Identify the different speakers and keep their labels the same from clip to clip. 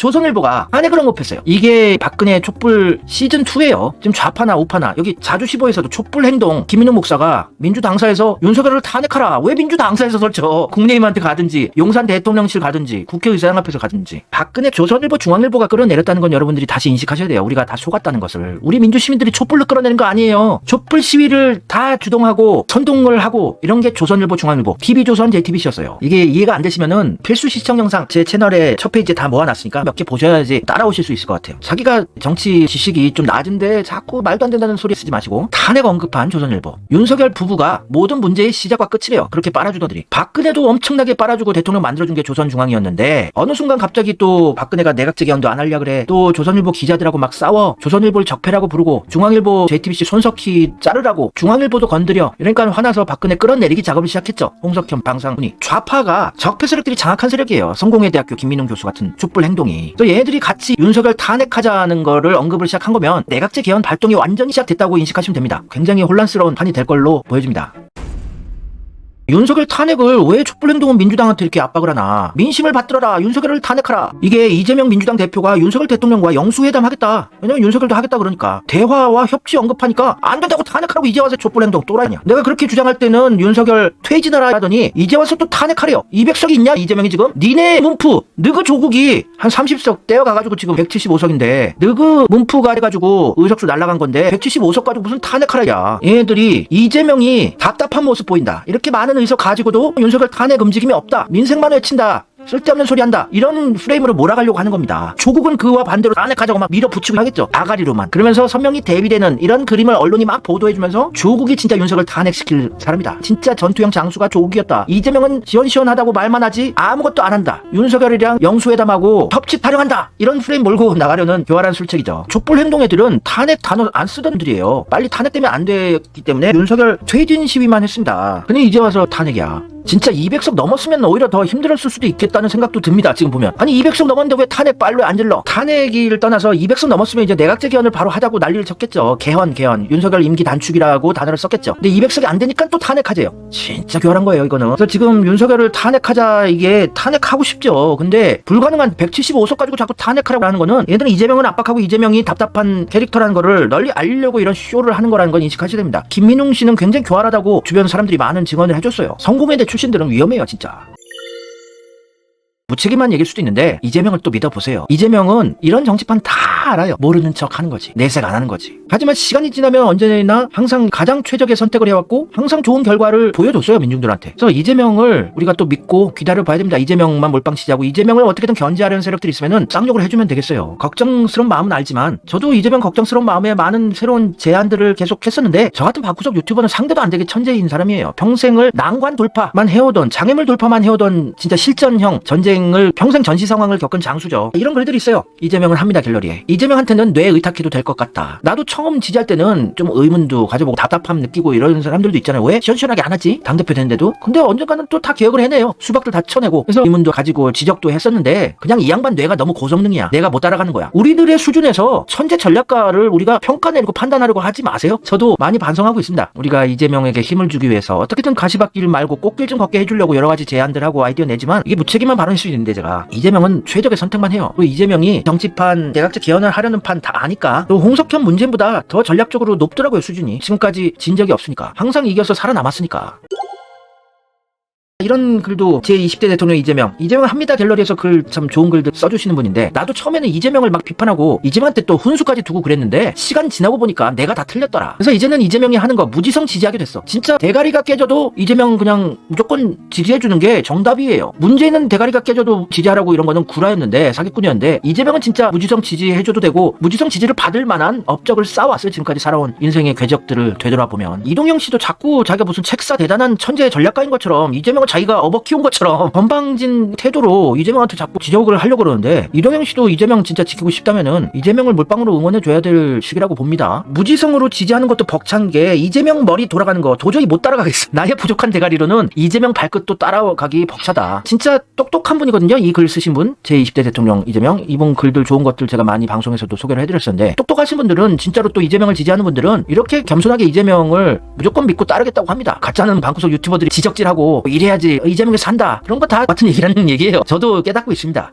Speaker 1: 조선일보가 탄핵을 언급했어요. 이게 박근혜 촛불 시즌 2예요. 지금 좌파나 우파나 여기 자주시보에서도 촛불 행동 김인웅 목사가 민주당사에서 윤석열을 탄핵하라. 왜 민주당사에서 설쳐? 국내임한테 가든지 용산 대통령실 가든지 국회의사당 앞에서 가든지 박근혜 조선일보 중앙일보가 끌어내렸다는 건 여러분들이 다시 인식하셔야 돼요. 우리가 다 속았다는 것을 우리 민주 시민들이 촛불로 끌어내는 거 아니에요. 촛불 시위를 다 주동하고 선동을 하고 이런 게 조선일보 중앙일보 TV조선 JTBC였어요. 이게 이해가 안 되시면은 필수 시청 영상 제 채널에 첫 페이지에 다 모아놨으니까 몇 개 보셔야지 따라오실 수 있을 것 같아요. 자기가 정치 지식이 좀 낮은데 자꾸 말도 안 된다는 소리 쓰지 마시고 탄핵 언급한 조선일보 윤석열 부부가 모든 문제의 시작과 끝이래요. 그렇게 빨아주더니 박근혜도 엄청나게 빨아주고 대통령 만들어준 게 조선중앙이었는데 어느 순간 갑자기 또 박근혜가 내각제 개헌도 안 하려 그래 또 조선일보 기자들하고 막 싸워 조선일보를 적폐라고 부르고 중앙일보 JTBC 손석희 자르라고 중앙일보도 건드려 이러니까 화나서 박근혜 끌어내리기 작업을 시작했죠. 홍석현 방상훈이 좌파가 적폐 세력들이 장악한 세력이에요. 성공회 대학교 김민웅 교수 같은 촛불 행동이 또 얘네들이 같이 윤석열 탄핵하자는 거를 언급을 시작한 거면 내각제 개헌 발동이 완전히 시작됐다고 인식하시면 됩니다. 굉장히 혼란스러운 판이 될 걸로 보여집니다. 윤석열 탄핵을 왜 촛불행동은 민주당한테 이렇게 압박을 하나? 민심을 받들어라. 윤석열을 탄핵하라. 이게 이재명 민주당 대표가 윤석열 대통령과 영수회담 하겠다. 왜냐면 윤석열도 하겠다 그러니까. 대화와 협치 언급하니까 안 된다고 탄핵하라고 이제 와서 촛불행동 또라이냐. 내가 그렇게 주장할 때는 윤석열 퇴진하라 하더니 이제 와서 또 탄핵하래요 200석이 있냐 이재명이 지금? 니네 문프 느그 조국이 한 30석 떼어가가지고 지금 175석인데 느그 문프가 해가지고 의석수 날라간 건데 175석 가지고 무슨 탄핵하라야. 얘네들이 이재명이 답답한 모습 보인다. 이렇게 많은 의석 가지고도 윤석열 탄핵 움직임이 없다. 민생만 외친다 쓸데없는 소리 한다. 이런 프레임으로 몰아가려고 하는 겁니다. 조국은 그와 반대로 탄핵하자고 막 밀어붙이고 하겠죠. 아가리로만. 그러면서 선명히 대비되는 이런 그림을 언론이 막 보도해주면서 조국이 진짜 윤석열 탄핵시킬 사람이다. 진짜 전투형 장수가 조국이었다. 이재명은 시원시원하다고 말만 하지 아무것도 안 한다. 윤석열이랑 영수회담하고 협치 타령한다. 이런 프레임 몰고 나가려는 교활한 술책이죠. 촛불 행동 애들은 탄핵 단어 안 쓰던 애들이에요. 빨리 탄핵되면 안 되기 때문에 윤석열 퇴진 시위만 했습니다. 근데 이제 와서 탄핵이야 진짜 200석 넘었으면 오히려 더 힘들었을 수도 있겠다는 생각도 듭니다. 지금 보면 아니 200석 넘었는데 왜 탄핵 빨로 안 질러? 탄핵을 떠나서 200석 넘었으면 이제 내각제 개헌을 바로 하자고 난리를 쳤겠죠. 개헌 개헌 윤석열 임기 단축이라고 단어를 썼겠죠. 근데 200석이 안 되니까 또 탄핵하재요. 진짜 교활한 거예요 이거는. 그래서 지금 윤석열을 탄핵하자 이게 탄핵하고 싶죠. 근데 불가능한 175석 가지고 자꾸 탄핵하라고 하는 거는 얘들은 이재명은 압박하고 이재명이 답답한 캐릭터라는 거를 널리 알리려고 이런 쇼를 하는 거라는 건 인식하셔야 됩니다. 김민웅 씨는 굉장히 교활하다고 주변 사람들이 많은 증언을 해줬어요. 성공회대 출신들은 위험해요 진짜. 무책임한 얘기일 수도 있는데 이재명을 또 믿어보세요. 이재명은 이런 정치판 다 알아요. 모르는 척 하는 거지. 내색 안 하는 거지. 하지만 시간이 지나면 언제나 항상 가장 최적의 선택을 해왔고 항상 좋은 결과를 보여줬어요 민중들한테. 그래서 이재명을 우리가 또 믿고 기다려봐야 됩니다. 이재명만 몰빵치자고 이재명을 어떻게든 견제하려는 세력들이 있으면은 쌍욕을 해주면 되겠어요. 걱정스러운 마음은 알지만 저도 이재명 걱정스러운 마음에 많은 새로운 제안들을 계속 했었는데 저 같은 박구석 유튜버는 상대도 안 되게 천재인 사람이에요. 평생을 난관 돌파만 해오던 장애물 돌파만 해오던 진짜 실전형 전쟁 을 평생 전시 상황을 겪은 장수죠. 이런 글들이 있어요. 이재명은 합니다 갤러리에. 이재명한테는 뇌 의탁해도 될 것 같다. 나도 처음 지지할 때는 좀 의문도 가져보고 답답함 느끼고 이런 사람들도 있잖아요. 왜 시원시원하게 안 하지? 당대표 됐는데도. 근데 언젠가는 또다 개혁을 해내요. 수박들 다 쳐내고. 그래서 의문도 가지고 지적도 했었는데 그냥 이 양반 뇌가 너무 고성능이야. 내가 못 따라가는 거야. 우리들의 수준에서 천재 전략가를 우리가 평가내고 판단하려고 하지 마세요. 저도 많이 반성하고 있습니다. 우리가 이재명에게 힘을 주기 위해서 어떻게든 가시밭길 말고 꽃길 좀 걷게 해주려고 여러 가지 제안들 하고 아이디어 내지만 이게 무책임한 발언일 수 있는데 제가 이재명은 최적의 선택만 해요. 그리고 이재명이 정치판 내각제 개헌을 하려는 판 다 아니까 또 홍석현 문재인보다 더 전략적으로 높더라고요 수준이 지금까지 진 적이 없으니까 항상 이겨서 살아남았으니까. 이런 글도 제 20대 대통령 이재명. 이재명 합니다 갤러리에서 글 참 좋은 글들 써주시는 분인데 나도 처음에는 이재명을 막 비판하고 이재명한테 또 훈수까지 두고 그랬는데 시간 지나고 보니까 내가 다 틀렸더라. 그래서 이제는 이재명이 하는 거 무지성 지지하게 됐어. 진짜 대가리가 깨져도 이재명 그냥 무조건 지지해주는 게 정답이에요. 문제는 대가리가 깨져도 지지하라고 이런 거는 구라였는데 사기꾼이었는데 이재명은 진짜 무지성 지지해줘도 되고 무지성 지지를 받을 만한 업적을 쌓아왔어요. 지금까지 살아온 인생의 궤적들을 되돌아보면. 이동영 씨도 자꾸 자기가 무슨 책사 대단한 천재 전략가인 것처럼 이재명을 자기가 업어 키운 것처럼 건방진 태도로 이재명한테 자꾸 지적을 하려고 그러는데 이동영 씨도 이재명 진짜 지키고 싶다면은 이재명을 몰빵으로 응원해줘야 될 시기라고 봅니다. 무지성으로 지지하는 것도 벅찬 게 이재명 머리 돌아가는 거 도저히 못 따라가겠어. 나의 부족한 대가리로는 이재명 발끝도 따라가기 벅차다. 진짜 똑똑한 분이거든요. 이 글 쓰신 분. 제 20대 대통령 이재명. 이분 글들 좋은 것들 제가 많이 방송에서도 소개를 해드렸었는데 똑똑하신 분들은 진짜로 또 이재명을 지지하는 분들은 이렇게 겸손하게 이재명을 무조건 믿고 따르겠다고 합니다. 가짜는 방구석 유튜버들이 지적질하고 이래야지 해야지 이재명이 산다. 그런 거 다 같은 얘기라는 얘기예요. 저도 깨닫고 있습니다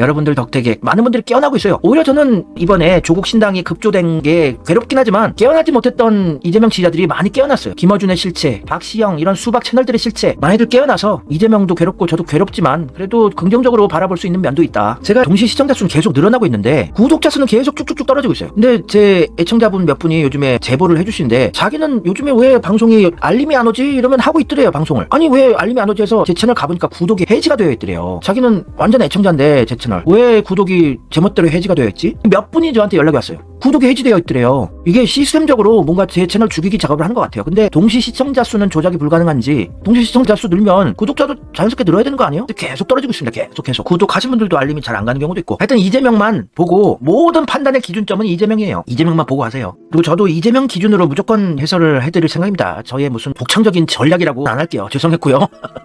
Speaker 1: 여러분들 덕택에 많은 분들이 깨어나고 있어요. 오히려 저는 이번에 조국 신당이 급조된 게 괴롭긴 하지만 깨어나지 못했던 이재명 지지자들이 많이 깨어났어요. 김어준의 실체, 박시영 이런 수박 채널들의 실체 많이들 깨어나서 이재명도 괴롭고 저도 괴롭지만 그래도 긍정적으로 바라볼 수 있는 면도 있다. 제가 동시 시청자 수는 계속 늘어나고 있는데 구독자 수는 계속 쭉쭉쭉 떨어지고 있어요. 근데 제 애청자분 몇 분이 요즘에 제보를 해주시는데 자기는 요즘에 왜 방송이 알림이 안 오지 이러면 하고 있더래요 방송을. 아니 왜 알림이 안 오지 해서 제 채널 가보니까 구독이 해지가 되어 있더래요. 자기는 완전 애청자인데 제 채널 왜 구독이 제멋대로 해지가 되어 있지? 몇 분이 저한테 연락이 왔어요. 구독이 해지되어 있더래요. 이게 시스템적으로 뭔가 제 채널 죽이기 작업을 하는 것 같아요. 근데 동시 시청자 수는 조작이 불가능한지 동시 시청자 수 늘면 구독자도 자연스럽게 늘어야 되는 거 아니에요? 근데 계속 떨어지고 있습니다. 계속 계속 구독하신 분들도 알림이 잘 안 가는 경우도 있고 하여튼 이재명만 보고 모든 판단의 기준점은 이재명이에요. 이재명만 보고 하세요. 그리고 저도 이재명 기준으로 무조건 해설을 해드릴 생각입니다. 저의 무슨 독창적인 전략이라고 안 할게요. 죄송했고요.